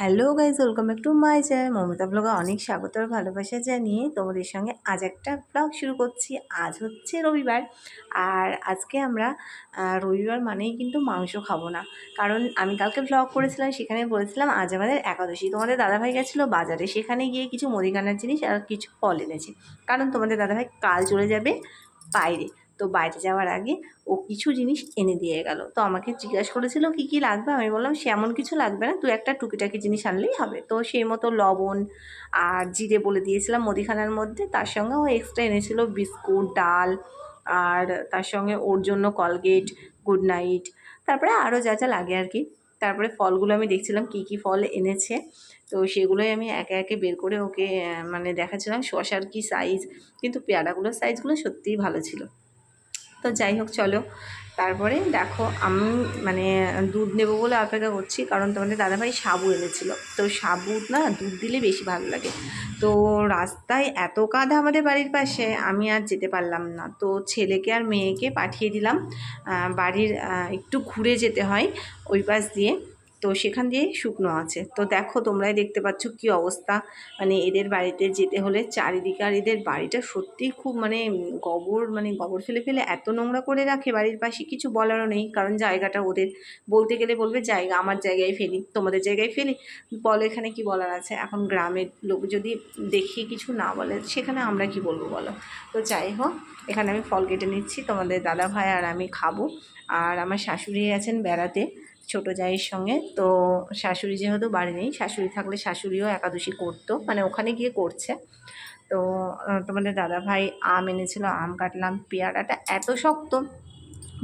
Hello guys welcome back to my channel Mamata ব্লগে অনেক স্বাগত আর ভালোবাসা জানিয়ে তোমাদের সঙ্গে আজ একটা ব্লগ শুরু করছি। আজ হচ্ছে রবিবার, আর আজকে আমরা রবিবার মানেই কিন্তু মাংস খাব না। কারণ আমি কালকে ব্লগ করেছিলাম, সেখানে বলেছিলাম আজ আমাদের একাদশী। তোমাদের দাদাভাই গেছিল বাজারে, সেখানে গিয়ে কিছু মুদিখানার জিনিস আর কিছু ফল এনেছে। কারণ তোমাদের দাদাভাই কাল চলে যাবে বাইরে। তো বাইরে যাওয়ার আগে ও কিছু জিনিস এনে দিয়ে গেল। তো আমাকে জিজ্ঞাসা করেছিল, কি কি লাগবে? আমি বললাম সেমন কিছু লাগবে না তুই একটা টুকিটাকি জিনিস আনলেই হবে। তো সেই মতো লবণ আর জিরে বলে দিয়েছিলাম মুদিখানার মধ্যে। তার সঙ্গে ও এক্সট্রা এনেছিল বিস্কুট, ডাল আর তার সঙ্গে ওর জন্য কলগেট গুড নাইট তারপরে আরও যা যা লাগে আর কি। তারপরে ফলগুলো আমি দেখছিলাম কি কি ফল এনেছে। তো সেগুলোই আমি একে একে বের করে ওকে মানে দেখাচ্ছিলাম। শশার কি সাইজ কিন্তু পেয়ারাগুলোর সাইজগুলো সত্যিই ভালো ছিল। তো যাই হোক, চলো। তারপরে দেখো, আমি মানে দুধ নেব বলে অপেক্ষা করছি, কারণ তোমাদের দাদাভাই সাবু এনেছিল। তো সাবু না, দুধ দিলে বেশি ভালো লাগে। তো রাস্তায় এত কাদা আমাদের বাড়ির পাশে, আমি আর যেতে পারলাম না। তো ছেলেকে আর মেয়েকে পাঠিয়ে দিলাম। বাড়ির একটু ঘুরে যেতে হয় ওই পাশ দিয়ে। তো সেখান দিয়ে শুকনো আছে। তো দেখো, তোমরাই দেখতে পাচ্ছ কি অবস্থা। মানে এদের বাড়িতে যেতে হলে চারিদিকে আর এদের বাড়িটা সত্যিই খুব মানে গোবর মানে গোবর ফেলে ফেলে এত নোংরা করে রাখে বাড়ির পাশে, কিছু বলারও নেই। কারণ জায়গাটা ওদের, বলতে গেলে বলবে জায়গা আমার জায়গায় ফেলি, তোমাদের জায়গায় ফেলি। বলো এখানে কি বলার আছে? এখন গ্রামের লোক যদি দেখিয়ে কিছু না বলে, সেখানে আমরা কি বলব বলো? তো যাই হোক এখানে আমি ফল কেটে নিচ্ছি, তোমাদের দাদা ভাই আর আমি খাব। আর আমার শাশুড়ি আছেন বেড়াতে, ছোটো জায়ের সঙ্গে। তো শাশুড়ি যেহেতু বাড়ি নেই, শাশুড়ি থাকলে শাশুড়িও একাদশী করতো মানে ওখানে গিয়ে করছে। তো তোমাদের দাদা ভাই আম এনেছিল, আম কাটলাম। পেয়ারাটা এত শক্ত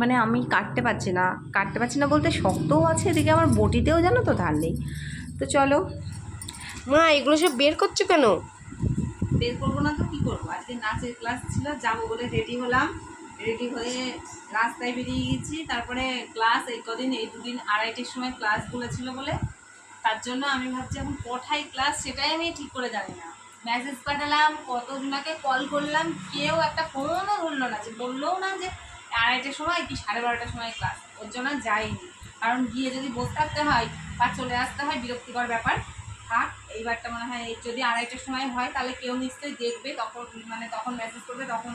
মানে আমি কাটতে পারছি না, কাটতে পারছি না বলতে শক্তও আছে এদিকে, আমার বটিতেও জানো তো ধার নেই। তো চলো। মা, এগুলো সব বের করছ কেন? বের করব না তো, কী করব? আজকে নাচের ক্লাস ছিল, যাব বলে রেডি হলাম। রেডি হয়ে রাস্তায় বেরিয়ে গেছি। তারপরে ক্লাস এই কদিন, এই দুদিন আড়াইটের সময় ক্লাসগুলো ছিল বলে। তার জন্য আমি ভাবছি, এখন কঠাই ক্লাস সেটাই আমি ঠিক করে জানি না। মেসেজ পাঠালাম, কতজনাকে কল করলাম, কেউ একটা ফোনও ধরলো না যে বললোও না যে, আড়াইটের সময় কি সাড়ে বারোটার সময় ক্লাস ওর জন্য যাইনি। কারণ গিয়ে যদি বসে থাকতে হয় বা চলে আসতে হয়, বিরক্তিকর ব্যাপার। থাক, এইবারটা মনে হয় যদি আড়াইটার সময় হয়, তাহলে কেউ নিশ্চয়ই দেখবে, তখন মানে তখন মেসেজ করবে, তখন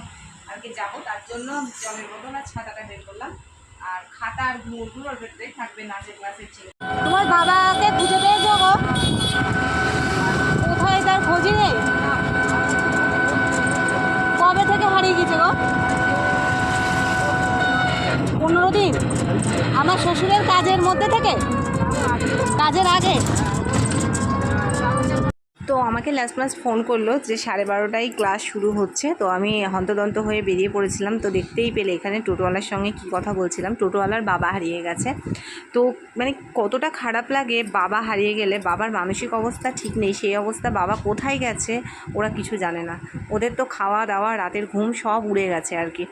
আর কি যাব। তার জন্য জলের বোতল আর ছাতাটা বের করলাম। আর খাতা আর গুঁড়োগুলোর ভেতরে থাকবে নাচের ক্লাসের ছিল তোমার বাবাকে খুঁজে পেয়েছ গো? কোথায় তার নেই? কবে থেকে হারিয়ে গেছে গো? পনেরো দিন। আমার শ্বশুরের কাজের মধ্যে থেকে? কাজের আগে? তো আমাকে লাস্ট মাস ফোন করল যে সাড়ে বারোটায় ক্লাস শুরু হচ্ছে। তো আমি হন্তদন্ত হয়ে বেরিয়ে পড়েছিলাম। তো দেখতেই পেলে এখানে টোটোওয়ালার সঙ্গে কি কথা বলছিলাম। টোটোওয়ালার বাবা হারিয়ে গেছে। তো মানে কতটা খারাপ লাগে বাবা হারিয়ে গেলে, বাবার মানসিক অবস্থা ঠিক নেই, সেই অবস্থা বাবা কোথায় গেছে ওরা কিছু জানে না। ওদের তো খাওয়া দাওয়া রাতের ঘুম সব উড়ে গেছে আর কি।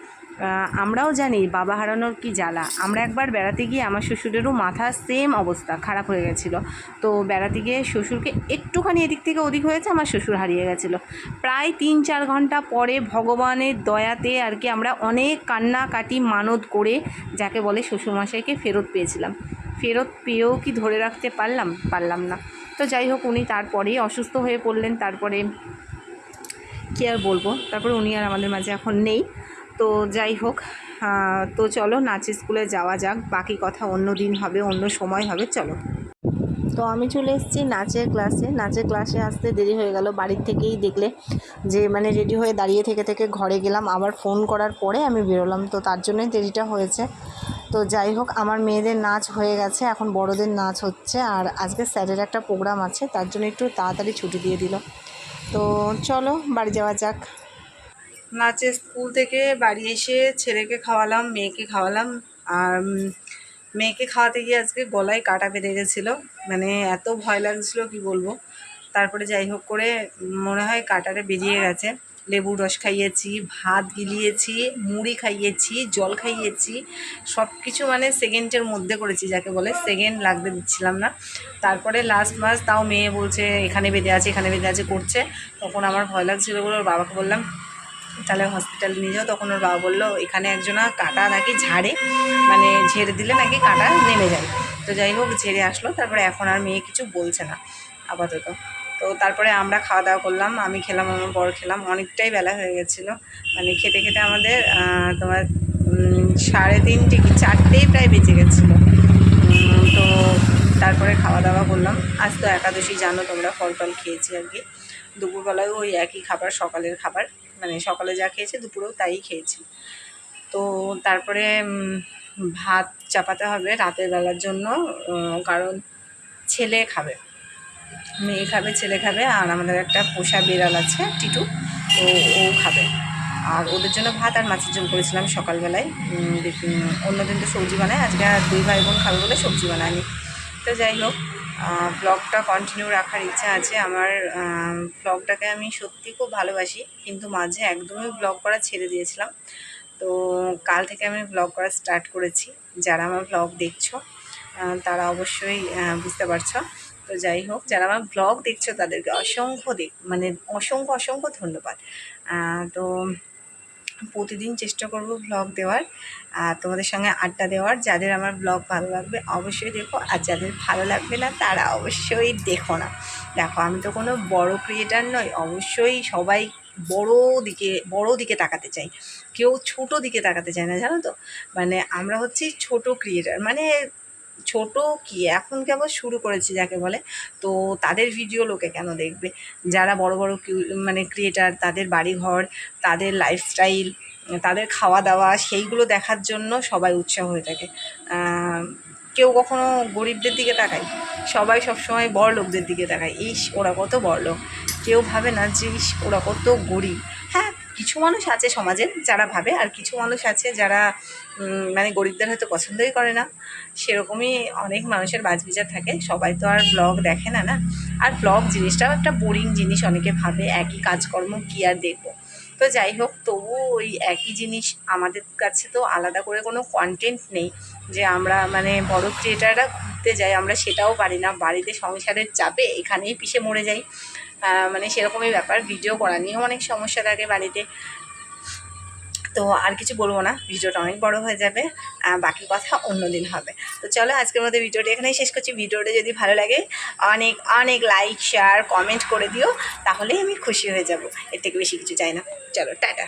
আমরাও জানি বাবা হারানোর কি জ্বালা। আমরা একবার বেড়াতে গিয়ে আমার শ্বশুরেরও মাথা সেম অবস্থা, খারাপ হয়ে গেছিল। তো বেড়াতে গিয়ে শ্বশুরকে একটুখানি এদিক থেকে ওদিক হয়েছে, আমার শ্বশুর হারিয়ে গেছিল। প্রায় তিন চার ঘণ্টা পরে ভগবানের দয়াতে আর কি আমরা অনেক কান্নাকাটি মানত করে যাকে বলে শ্বশুরমশাইকে ফেরত পেয়েছিলাম। ফেরত পেয়েও কি ধরে রাখতে পারলাম? পারলাম না। তো যাই হোক, উনি তারপরেই অসুস্থ হয়ে পড়লেন, তারপরে কী আর বলব? তারপরে উনি আর আমাদের মাঝে এখন নেই। তো যাই হোক তো চলো নাচের স্কুলে যাওয়া যাক, বাকি কথা অন্য দিন হবে, অন্য সময় হবে, চলো। তো আমি চলে এসেছি নাচের ক্লাসে। নাচের ক্লাসে আসতে দেরি হয়ে গেল, বাড়ির থেকেই দেখলে যে মানে রেডি হয়ে দাঁড়িয়ে থেকে থেকে ঘরে গেলাম, আবার ফোন করার পরে আমি বেরোলাম, তো তার জন্যই দেরিটা হয়েছে। তো যাই হোক, আমার মেয়েদের নাচ হয়ে গেছে, এখন বড়দের নাচ হচ্ছে, আর আজকে স্যারের একটা প্রোগ্রাম আছে, তার জন্য একটু তাড়াতাড়ি ছুটি দিয়ে দিল। তো চলো, বাড়ি যাওয়া যাক। নাচের স্কুল থেকে বাড়ি এসে ছেলেকে খাওয়ালাম, মেয়েকে খাওয়ালাম। আর মেয়েকে খাওয়াতে গিয়ে আজকে গলায় কাটা বেঁধে গেছিল। মানে এত ভয় লাগছিল, কি বলব? তারপরে যাই হোক করে মনে হয় কাটারে বেরিয়ে গেছে। লেবুর রস খাইয়েছি, ভাত গিলিয়েছি, মুড়ি খাইয়েছি, জল খাইয়েছি। সব কিছু মানে সেকেন্ডের মধ্যে করেছি, যাকে বলে সেকেন্ড লাগতে দিচ্ছিলাম না। তারপরে লাস্ট মাস তাও মেয়ে বলছে, এখানে বেঁধে আছে, এখানে বেঁধে আছে, করছে। তখন আমার ভয় লাগছিল বলে ওর বাবাকে বললাম তাহলে হসপিটালে নিয়ে যাও। তখন ওর বাবা বলল, এখানে একজনা কাটা নাকি ঝাড়ে মানে ঝেড়ে দিলে নাকি কাটা নেমে যায়। তো যাই হোক, ঝেড়ে আসলো। তারপরে এখন আর মেয়ে কিছু বলছে না, আপাতত। তো তারপরে আমরা খাওয়া দাওয়া করলাম, আমি খেলাম, আমার বড় খেলাম, অনেকটাই বেলা হয়ে গেছিল। মানে খেতে খেতে আমাদের তোমার সাড়ে তিনটে কি চারটেই প্রায় বেঁচে গেছিল। তো তারপরে খাওয়া দাওয়া করলাম। আজ তো একাদশী, জানো তোমরা, ফল টল খেয়েছি আর কি। দুপুরবেলায় ওই একই খাবার, সকালের খাবার। মানে সকালে যা খেয়েছি, দুপুরেও তাই খেয়েছি। তো তারপরে ভাত চাপাতে হবে রাতের বেলার জন্য কারণ ছেলে খাবে। মেয়ে খাবে, ছেলে খাবে, আর আমাদের একটা পোষা বিড়াল আছে, টিটু, তো ও খাবে। আর ওদের জন্য ভাত আর মাছের ঝোল করেছিলাম সকালবেলায়। অন্যদিন তো সবজি বানাই আজকে আর দুই ভাই বোন খাবে বলে সবজি বানায়নি। তো যাই হোক ব্লগটা কন্টিনিউ রাখার ইচ্ছা আছে। আমার ব্লগটাকে আমি সত্যি খুব ভালোবাসি। কিন্তু মাঝে একদমই ব্লগ করা ছেড়ে দিয়েছিলাম। তো কাল থেকে আমি ব্লগ করা স্টার্ট করেছি। যারা আমার ব্লগ দেখছ তারা অবশ্যই বুঝতে পারছ। তো যাই হোক, যারা আমার ব্লগ দেখছ, তাদেরকে অসংখ্য দেখ মানে অসংখ্য অসংখ্য ধন্যবাদ। তো প্রতিদিন চেষ্টা করব ব্লগ দেওয়ার, আর তোমাদের সঙ্গে আড্ডা দেওয়ার। যাদের আমার ব্লগ ভালো লাগবে অবশ্যই দেখো, আর যাদের ভালো লাগবে না তারা অবশ্যই দেখো না। দেখো, আমি তো কোনো বড় ক্রিয়েটার নই, অবশ্যই সবাই বড় দিকে বড় দিকে তাকাতে চাই। কেউ ছোট দিকে তাকাতে চায় না, জানো তো? মানে আমরা হচ্ছি ছোট ক্রিয়েটার মানে ছোট কি, এখন কেবল শুরু করেছি যাকে বলে? তো তাদের ভিডিও লোকে কেন দেখবে? যারা বড় বড় মানে ক্রিয়েটার তাদের বাড়িঘর, তাদের লাইফস্টাইল তাদের খাওয়া দাওয়া সেইগুলো দেখার জন্য সবাই উৎসাহ হয়ে থাকে। কেউ কখনো গরিবদের দিকে তাকায়, সবাই সবসময় বড় লোকদের দিকে তাকায়। ইস, ওরা কত বড় লোক কেউ ভাবে না যে, ইস, ওরা কত গরিব। কিছু মানুষ আছে সমাজে যারা ভাবে, আর কিছু মানুষ আছে যারা মানে গরিবদের হয়তো পছন্দই করে না। সেরকমই অনেক মানুষের বাজবিচার থাকে। সবাই তো আর ব্লগ দেখে না না? আর ব্লগ জিনিসটাও একটা বোরিং জিনিস, অনেকে ভাবে একই কাজকর্ম কী আর দেখব? তো যাই হোক তবু ওই একই জিনিস আমাদের কাছে তো আলাদা করে কোনো কন্টেন্ট নেই যে আমরা মানে বড় ক্রিয়েটাররা ঘুরতে যাই, আমরা সেটাও পারি না। বাড়িতে সংসারের চাপে এখানেই পিষে মরে যাই। মানে সেরকমই ব্যাপার ভিডিও করা নিয়েও অনেক সমস্যা থাকে বাড়িতে। তো আর কিছু বলব না ভিডিওটা অনেক বড় হয়ে যাবে বাকি কথা অন্য দিন হবে। তো চলো আজকের মধ্যে ভিডিওটা এখানেই শেষ করছি। ভিডিওটা যদি ভালো লাগে, অনেক অনেক লাইক শেয়ার কমেন্ট করে দিও, তাহলেই আমি খুশি হয়ে যাব। এর থেকে বেশি কিছু চাই না। চলো, টাটা।